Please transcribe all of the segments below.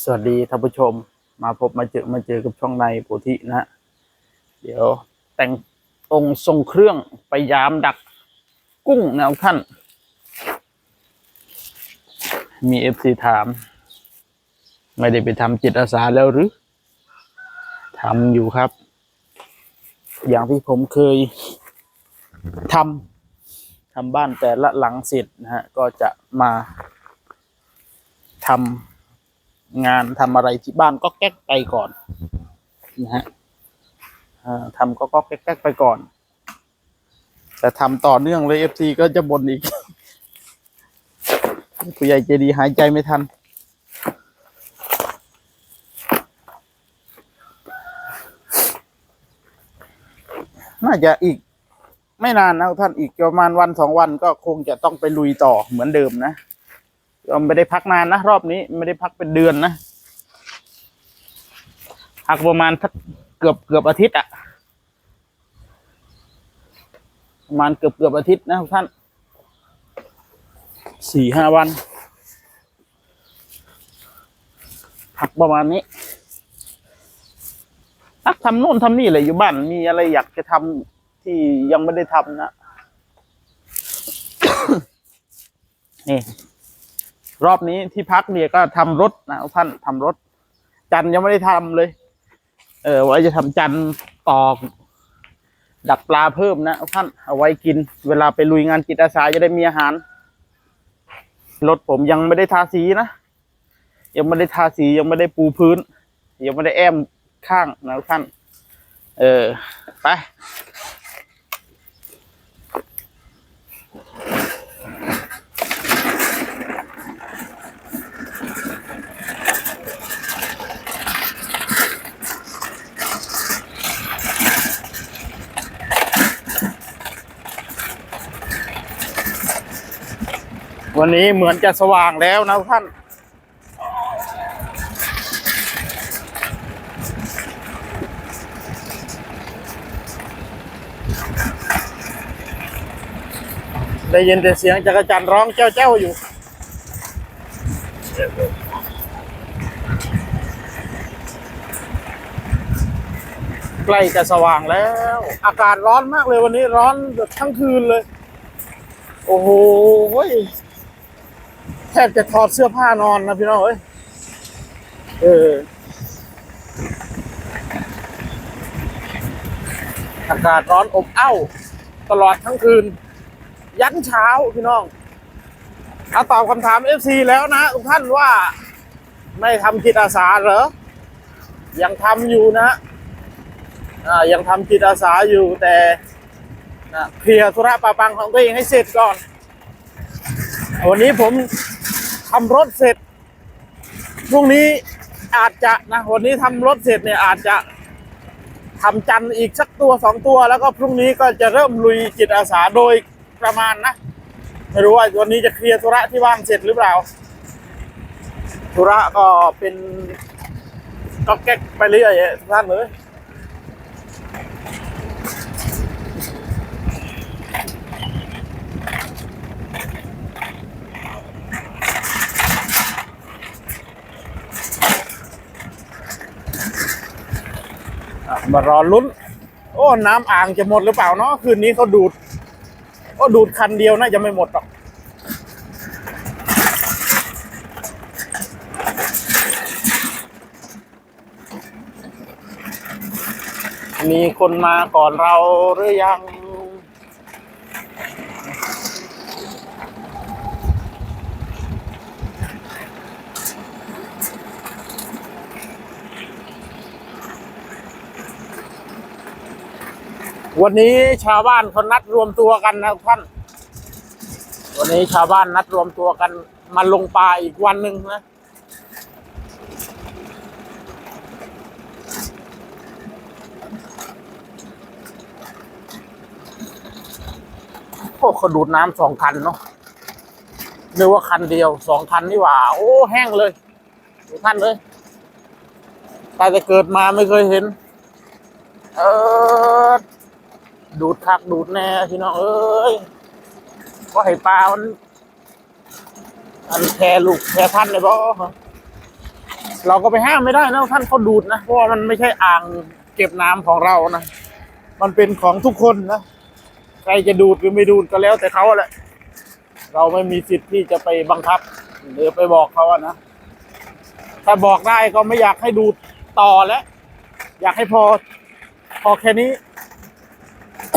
สวัสดีท่านผู้ชม มาพบมาเจอมาเจอกับช่องในโพธินะฮะเดี๋ยวแต่งองค์ทรงเครื่องไปยามดักกุ้งแนวขั้น มีเอฟซีถาม ไม่ได้ไปทำจิตอาสาแล้วหรือทำอยู่ครับ อย่างที่ผมเคยทำทำบ้านแต่ละหลังเสร็จนะฮะก็จะมาทำ งานทำอะไรที่บ้านก็แก๊กไปก่อนนะฮะทำก็ก็แก๊กแก๊กไปก่อน แต่ทำต่อเนื่องเลยเอฟซีก็จะบ่นอีกผู้ใหญ่ใจดีหายใจไม่ทัน น่าจะอีก ไม่นานนะท่านอีกประมาณวันสองวันก็คงจะต้องไปลุยต่อเหมือนเดิมนะ ก็ไม่ได้พักนานนะ รอบนี้ไม่ได้พักเป็นเดือนนะพักประมาณเกือบเกือบอาทิตย์อะประมาณเกือบเกือบอาทิตย์นะท่านสี่ห้าวัน พักประมาณนี้พักทำโน่นทำนี่เลยอยู่บ้าน มีอะไรอยากจะทำที่ยังไม่ได้ทำนะนี่ รอบนี้ที่พักเนี่ยก็ทำรถนะท่านทำรถ จันยังไม่ได้ทำเลย เออไว้จะทำจันตอก ดักปลาเพิ่มนะท่านเอาไว้กิน เวลาไปลุยงานจิตอาสาจะได้มีอาหาร รถผมยังไม่ได้ทาสีนะยังไม่ได้ทาสียังไม่ได้ปูพื้น ยังไม่ได้แอมข้างนะท่าน เออไป วันนี้เหมือนจะสว่างแล้วนะท่าน ได้ยินแต่เสียงจักรจันทร์ร้องเจ้าเจ้าอยู่ใกล้จะสว่างแล้ว อากาศร้อนมากเลยวันนี้ร้อนแบบทั้งคืนเลย โอ้โห แทบจะถอดเสื้อผ้านอนนะพี่น้องเอ้ยเอออากาศร้อนอบอ้าวตลอดทั้งคืน ยันเช้าพี่น้องเอาตอบคำถามเอฟซีแล้วนะทุกท่านว่า ไม่ทำจิตอาสาเหรอ ยังทำอยู่นะอ่ายังทำจิตอาสาอยู่แต่เคลียร์ธุระปาปังของตัวเองให้เสร็จก่อน วันนี้ผม ทำรถเสร็จพรุ่งนี้อาจจะนะวันนี้ทำรถเสร็จเนี่ยอาจจะทำจันอีกสักตัวสองตัว แล้วก็พรุ่งนี้ก็จะเริ่มลุยจิตอาสาโดยประมาณนะไม่รู้ว่าวันนี้จะเคลียร์ธุระที่ว่างเสร็จหรือเปล่าธุระก็เป็นก็แก๊กไปเรื่อยๆทุกท่านเลย มารอลุ้น โอ้น้ำอ่างจะหมดหรือเปล่าเนาะคืนนี้เขาดูดก็ดูดคันเดียวน่าจะไม่หมดหรอกมีคนมาก่อนเราหรือยัง วันนี้ชาวบ้านเขานัดรวมตัวกันนะท่าน วันนี้ชาวบ้านนัดรวมตัวกันมาลงปลาอีกวันหนึ่งนะ โอ้เขาดูดน้ำสองคันเนาะนึกว่าคันเดียวสองคันนี่หว่า โอ้แห้งเลยดูท่านเลยตายแต่เกิดมาไม่เคยเห็น เออ ดูดคักดูดแน่พี่น้องเอ้ยก็ให้ปลามัน อันแพรลูกแพรพันเลยบ่เราก็ไปห้ามไม่ได้นะท่านเขาดูดนะ เพราะว่ามันไม่ใช่อ่างเก็บน้ำของเรานะมันเป็นของทุกคนนะใครจะดูดหรือไม่ดูดก็แล้วแต่เขาแหละ เราไม่มีสิทธิ์ที่จะไปบังคับ หรือไปบอกเขาอะนะถ้าบอกได้ก็ไม่อยากให้ดูดต่อแล้ว อยากให้พอ พอแค่นี้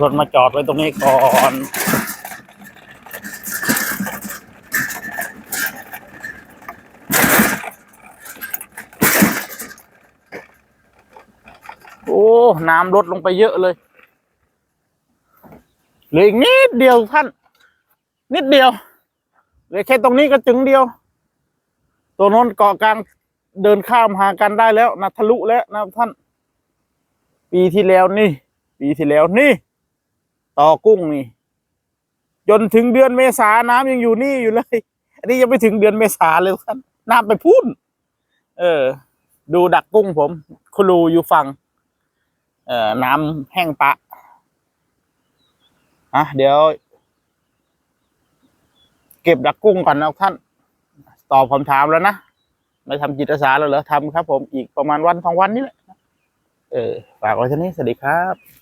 เอารถมาจอดไว้ตรงนี้ก่อนโอ้น้ำลดลงไปเยอะเลยเหลืออีกนิดเดียวท่าน นิดเดียวเหลือแค่ตรงนี้ก็จึงเดียว ตัวน้นเกาะกลางเดินข้ามหากันได้แล้วนะทะลุแล้วนะท่าน ปีที่แล้วนี่ ปีที่แล้วนี่ ต่อกุ้งนี่ จนถึงเดือนเมษาน้ำยังอยู่นี่อยู่เลย อันนี้ยังไม่ถึงเดือนเมษาเลยท่านน้ำไปพูนเออ ดูดักกุ้งผมครูอยู่ฝั่งเอ่อน้ำแห้งปะอะเดี๋ยว เก็บดักกุ้งก่อนนะท่าน ตอบคำถามแล้วนะไม่ทำจิตอาสาแล้วเหรอทำครับ ผมอีกประมาณวันสองวันนี้แหละเออฝากไว้เท่านี้สวัสดีครับ